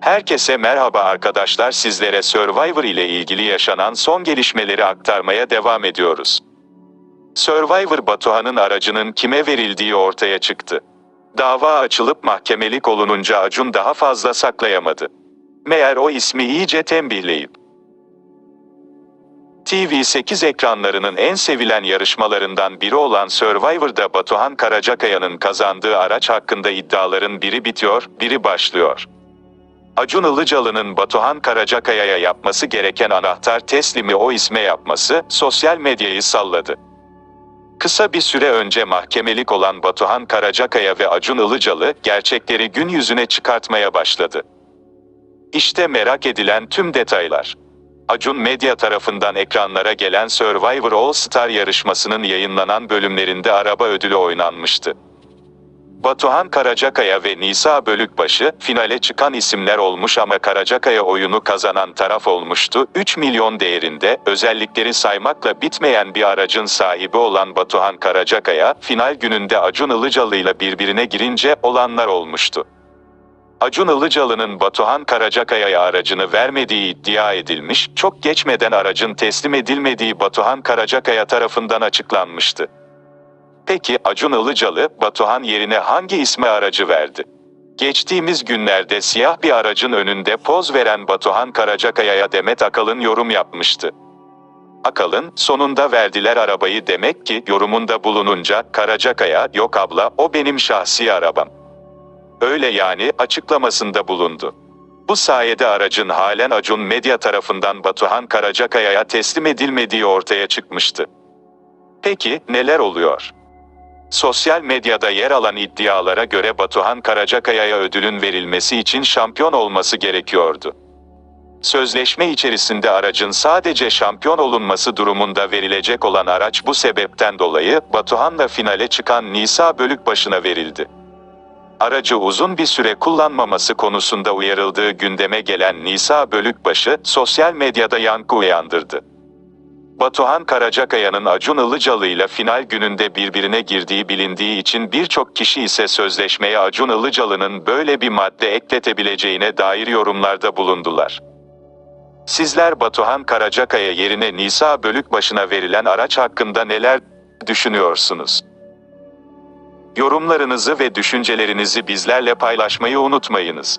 Herkese merhaba arkadaşlar sizlere Survivor ile ilgili yaşanan son gelişmeleri aktarmaya devam ediyoruz. Survivor Batuhan'ın aracının kime verildiği ortaya çıktı. Dava açılıp mahkemelik olununca Acun daha fazla saklayamadı. Meğer o ismi iyice tembihleyip TV8 ekranlarının en sevilen yarışmalarından biri olan Survivor'da Batuhan Karacakaya'nın kazandığı araç hakkında iddiaların biri bitiyor, biri başlıyor. Acun Ilıcalı'nın Batuhan Karacakaya'ya yapması gereken anahtar teslimi o isme yapması, sosyal medyayı salladı. Kısa bir süre önce mahkemelik olan Batuhan Karacakaya ve Acun Ilıcalı, gerçekleri gün yüzüne çıkartmaya başladı. İşte merak edilen tüm detaylar. Acun Medya tarafından ekranlara gelen Survivor All Star yarışmasının yayınlanan bölümlerinde araba ödülü oynanmıştı. Batuhan Karacakaya ve Nisa Bölükbaşı finale çıkan isimler olmuş ama Karacakaya oyunu kazanan taraf olmuştu. 3 milyon değerinde özellikleri saymakla bitmeyen bir aracın sahibi olan Batuhan Karacakaya final gününde Acun Ilıcalı ile birbirine girince olanlar olmuştu. Acun Ilıcalı'nın Batuhan Karacakaya'ya aracını vermediği iddia edilmiş, çok geçmeden aracın teslim edilmediği Batuhan Karacakaya tarafından açıklanmıştı. Peki Acun Ilıcalı, Batuhan yerine hangi isme aracı verdi? Geçtiğimiz günlerde siyah bir aracın önünde poz veren Batuhan Karacakaya'ya Demet Akalın yorum yapmıştı. Akalın, sonunda verdiler arabayı demek ki yorumunda bulununca Karacakaya, yok abla o benim şahsi arabam. Öyle yani açıklamasında bulundu. Bu sayede aracın halen Acun Medya tarafından Batuhan Karacakaya'ya teslim edilmediği ortaya çıkmıştı. Peki neler oluyor? Sosyal medyada yer alan iddialara göre Batuhan Karacakaya'ya ödülün verilmesi için şampiyon olması gerekiyordu. Sözleşme içerisinde aracın sadece şampiyon olunması durumunda verilecek olan araç bu sebepten dolayı Batuhan'la finale çıkan Nisa Bölükbaşı'na verildi. Aracı uzun bir süre kullanmaması konusunda uyarıldığı gündeme gelen Nisa Bölükbaşı sosyal medyada yankı uyandırdı. Batuhan Karacakaya'nın Acun Ilıcalı ile final gününde birbirine girdiği bilindiği için birçok kişi ise sözleşmeye Acun Ilıcalı'nın böyle bir madde ekletebileceğine dair yorumlarda bulundular. Sizler Batuhan Karacakaya yerine Nisa Bölükbaşı'na verilen araç hakkında neler düşünüyorsunuz? Yorumlarınızı ve düşüncelerinizi bizlerle paylaşmayı unutmayınız.